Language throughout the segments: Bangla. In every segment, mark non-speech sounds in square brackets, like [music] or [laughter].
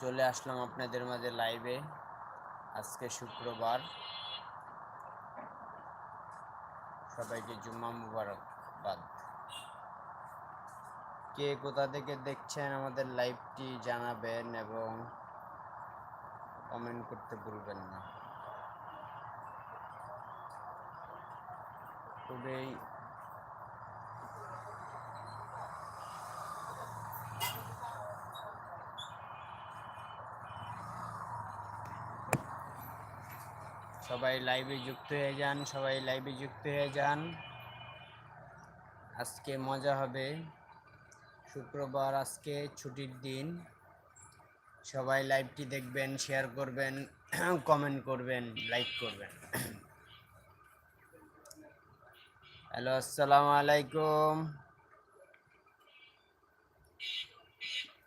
চলে আসলাম আপনাদের মাঝে লাইভে আজকে শুক্রবার। সবাইকে জুম্মা মুবারকবাদ। কে কোথা থেকে দেখছেন আমাদের লাইভটি জানাবেন এবং কমেন্ট করতে ভুলবেন না। খুবই সবাই লাইভে যুক্ত হয়ে যান, সবাই লাইভে যুক্ত হয়ে যান। আজকে মজা হবে। শুক্রবার আজকে ছুটির দিন। সবাই লাইভটি দেখবেন শেয়ার করবেন [clears throat] কমেন্ট করবেন লাইক করবেন। [clears throat] হ্যালো আসসালামু আলাইকুম।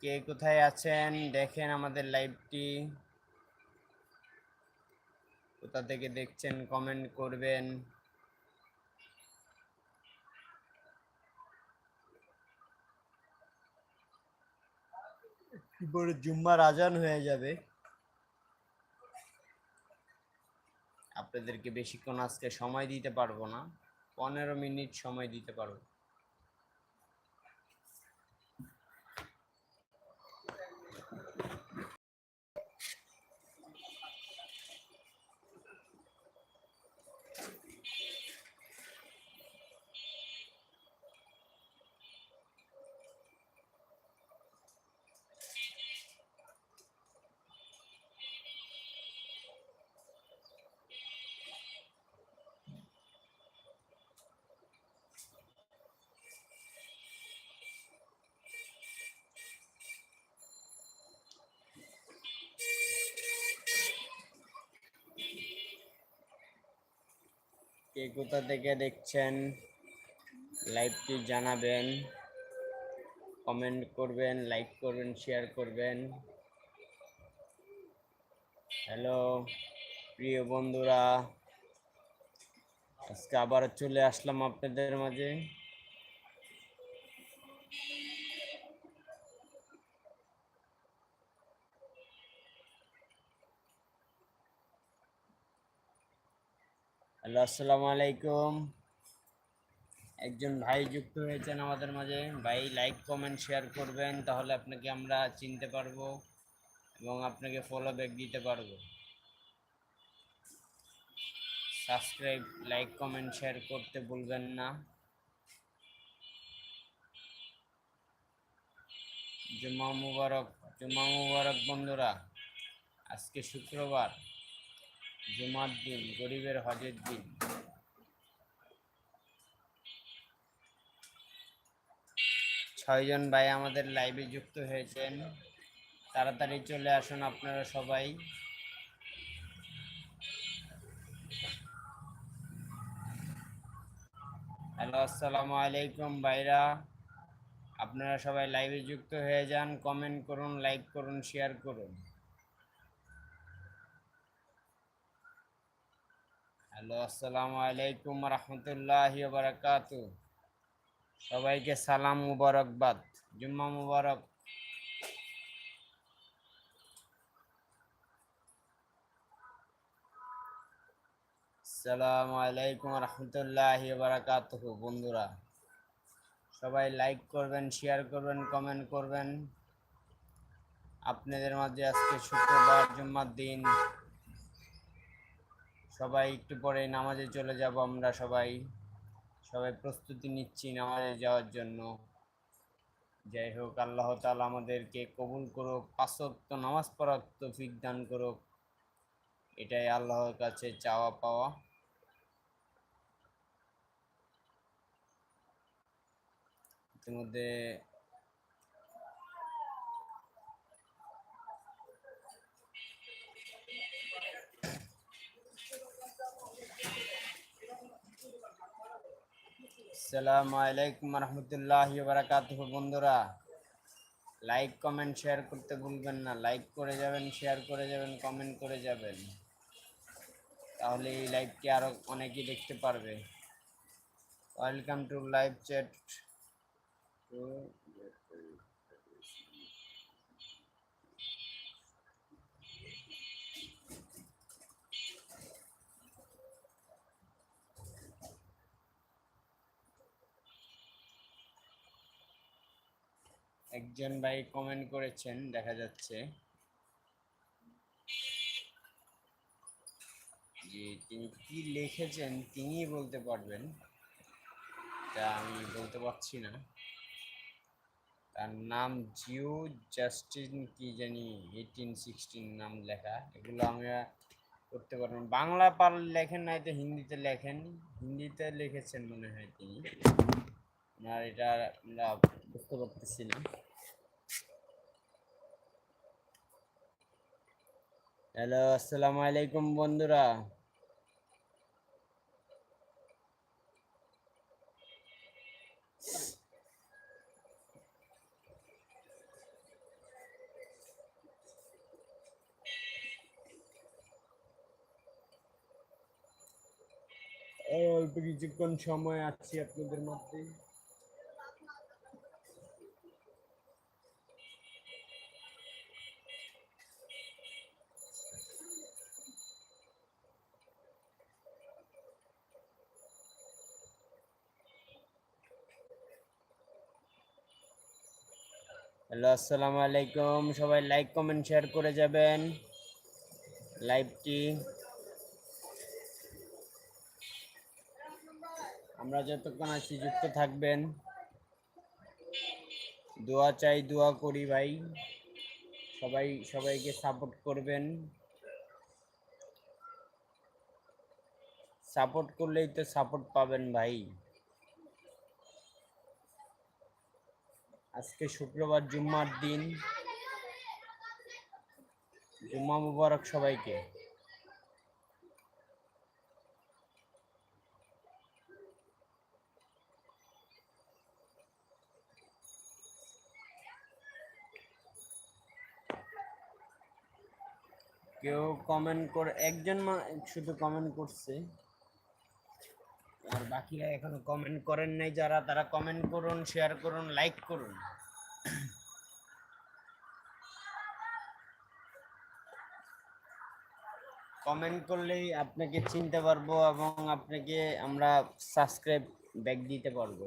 কে কোথায় আছেন? দেখেন আমাদের লাইভটি কোথা থেকে দেখছেন কমেন্ট করবেন। পরে জুম্মার আজান হয়ে যাবে। আপনাদেরকে বেশিক্ষণ আজকে সময় দিতে পারব না। পনেরো মিনিট সময় দিতে পারব। কে কোথা থেকে দেখছেন? লাইভটি জানাবেন। কমেন্ট করবেন লাইক করবেন শেয়ার করবেন। হ্যালো প্রিয় বন্ধুরা। আজকে আবার চলে আসলাম আপনাদের মাঝে। হ্যালো, আসসালামু আলাইকুম। একজন ভাই যুক্ত হয়েছেন আমাদের মাঝে। ভাই লাইক কমেন্ট শেয়ার করবেন, তাহলে আপনাকে আমরা চিনতে পারব এবং আপনাকে ফলো ব্যাক দিতে পারব। সাবস্ক্রাইব লাইক কমেন্ট শেয়ার করতে ভুলবেন না। জুম্মা মুবারক জুম্মা মুবারক বন্ধুরা, আজকে শুক্রবার। জুমার দিন, গরিবের হজের দিন। ছয়জন ভাই আমাদের লাইভে যুক্ত হয়েছেন। তাড়াতাড়ি চলে আসুন আপনারা সবাই। হ্যালো, আসসালামু আলাইকুম ভাইরা। আপনারা সবাই লাইভে যুক্ত হয়ে যান। কমেন্ট করুন লাইক করুন শেয়ার করুন। হ্যালো, আসসালামু আলাইকুম রহমতুল্লাহ সবাইকে সালাম মুবারকবাদ, জুম্মা মুবারক। আসসালামু আলাইকুম রহমতুল্লাহ বারাকাত বন্ধুরা। সবাই লাইক করবেন, শেয়ার করবেন, কমেন্ট করবেন। আপনাদের মাঝে আজকে শুক্রবার, জুম্মার দিন। সবাই একটু পরে নামাজে চলে যাব আমরা সবাই। সবাই প্রস্তুতি নিচ্ছি নামাজে যাওয়ার জন্য। যাই হোক, আল্লাহ তালা আমাদেরকে কবুল করুক পাঁচক্ত নামাজ পড়ার তৌফিক দান করুক। এটাই আল্লাহর কাছে চাওয়া পাওয়া। ইতিমধ্যে আসসালামু আলাইকুম রহমতুল্লাহ বারাকাত বন্ধুরা। লাইক কমেন্ট শেয়ার করতে ভুলবেন না। লাইক করে যাবেন শেয়ার করে যাবেন কমেন্ট করে যাবেন। তাহলে এই লাইভটি আরও অনেকেই দেখতে পারবে। ওয়েলকাম টু লাইভ চ্যাট একজন ভাই কমেন্ট করেছেন, দেখা যাচ্ছে। যে তিনি কি লিখেছেন তিনি বলতে পারবেন। তা আমি বলতে পারছি না। তার নাম জিও জাস্টিন, কি জানি এইটিন সিক্সটিন নাম লেখা। এগুলো আমরা করতে পারবেন বাংলা পার লেখেন নাই তো হিন্দিতে লেখেন। হিন্দিতে লিখেছেন মনে হয় তিনি। আর এটা আমরা বুঝতে পারতেছি না হ্যালো, আসসালামু আলাইকুম বন্ধুরা। অল্প কিছুক্ষণ সময় আছি আপনাদের মধ্যে। হ্যালো, আসসালামু আলাইকুম। সবাই লাইক কমেন্ট শেয়ার করে যাবেন। লাইভটি আমরা যতক্ষণ আছি, যুক্ত থাকবেন। দোয়া চাই, দোয়া করি ভাই। সবাই, সবাইকে সাপোর্ট করবেন। সাপোর্ট করলেই তো সাপোর্ট পাবেন ভাই। আজকে শুক্রবার জুম্মার দিন। জুম্মা মুবারক সবাইকে। কেউ কমেন্ট করে একজন শুধু কমেন্ট করছে। আর বাকিরা এখনও কমেন্ট করেন নাই যারা, তারা কমেন্ট করুন শেয়ার করুন লাইক করুন। কমেন্ট করলেই আপনাকে চিনতে পারব এবং আপনাকে আমরা সাবস্ক্রাইব ব্যাক দিতে পারব।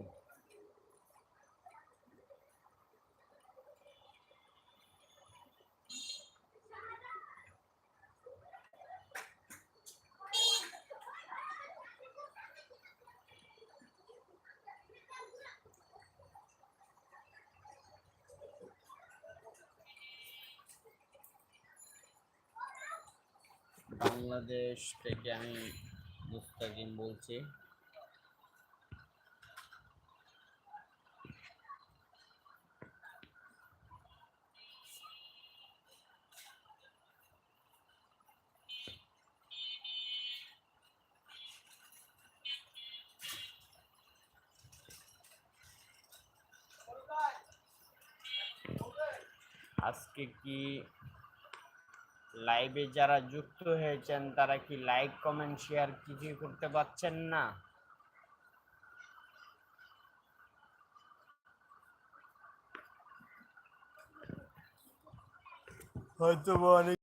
বাংলাদেশ থেকে আমি মুস্তাকিম বলছি। আজকে কি লাইভে যারা যুক্ত হয়েছেন, তারা কি লাইক কমেন্ট শেয়ার কিছুই করতে পারছেন না? হয়তো অনেক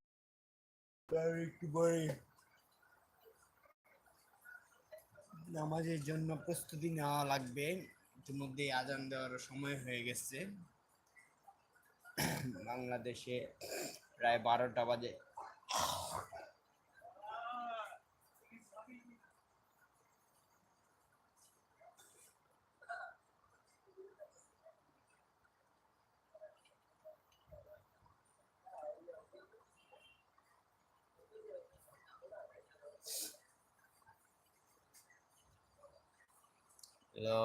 একটু পরে নামাজের জন্য প্রস্তুতি নেওয়া লাগবে। ইতিমধ্যে আজান দেওয়ার সময় হয়ে গেছে। বাংলাদেশে প্রায় বারোটা বাজে হ্যালো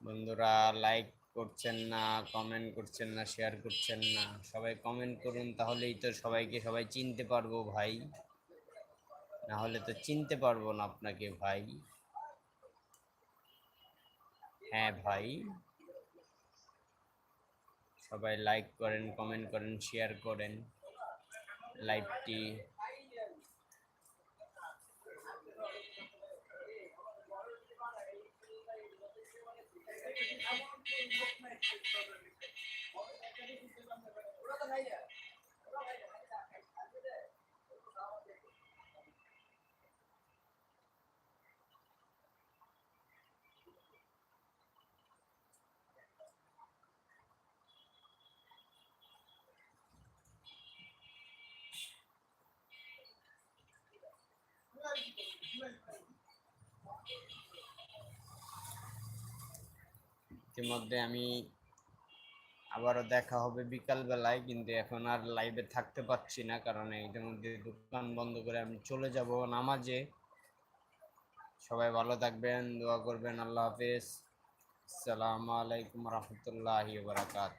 বন্ধুরা লাইক করছেন না কমেন্ট করছেন না শেয়ার করছেন না, সবাই কমেন্ট করুন, তাহলেই তো সবাইকে সবাই চিনতে পারব ভাই। না হলে তো চিনতে পারব না আপনাকে ভাই। হ্যাঁ ভাই। সবাই লাইক করেন কমেন্ট করেন শেয়ার করেন। লাইভটি ওরা তো ভাইয়া ইতিমধ্যে আমি আবারও দেখা হবে বিকালবেলায়, কিন্তু এখন আর লাইভে থাকতে পারছি না কারণ ইতিমধ্যে দোকান বন্ধ করে আমি চলে যাব নামাজে। সবাই ভালো থাকবেন, দোয়া করবেন, আল্লাহ হাফিজ। আসসালামু আলাইকুম রহমতুল্লাহি বারাকাত